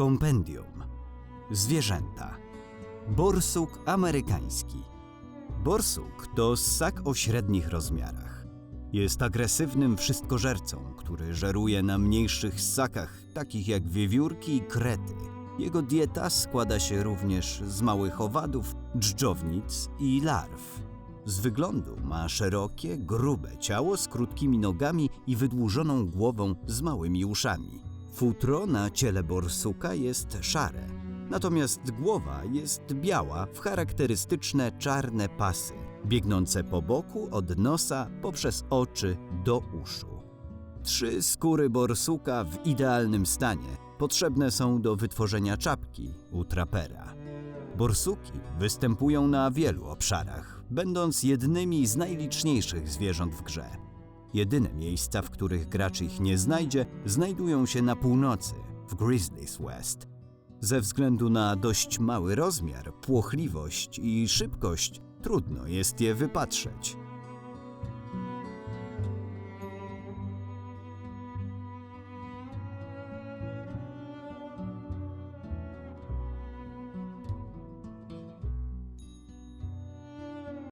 Kompendium. Zwierzęta. Borsuk amerykański. Borsuk to ssak o średnich rozmiarach. Jest agresywnym wszystkożercą, który żeruje na mniejszych ssakach, takich jak wiewiórki i krety. Jego dieta składa się również z małych owadów, dżdżownic i larw. Z wyglądu ma szerokie, grube ciało z krótkimi nogami i wydłużoną głową z małymi uszami. Futro na ciele borsuka jest szare, natomiast głowa jest biała w charakterystyczne czarne pasy, biegnące po boku od nosa poprzez oczy do uszu. Trzy skóry borsuka w idealnym stanie potrzebne są do wytworzenia czapki u trapera. Borsuki występują na wielu obszarach, będąc jednymi z najliczniejszych zwierząt w grze. Jedyne miejsca, w których gracz ich nie znajdzie, znajdują się na północy, w Grizzlies West. Ze względu na dość mały rozmiar, płochliwość i szybkość, trudno jest je wypatrzeć.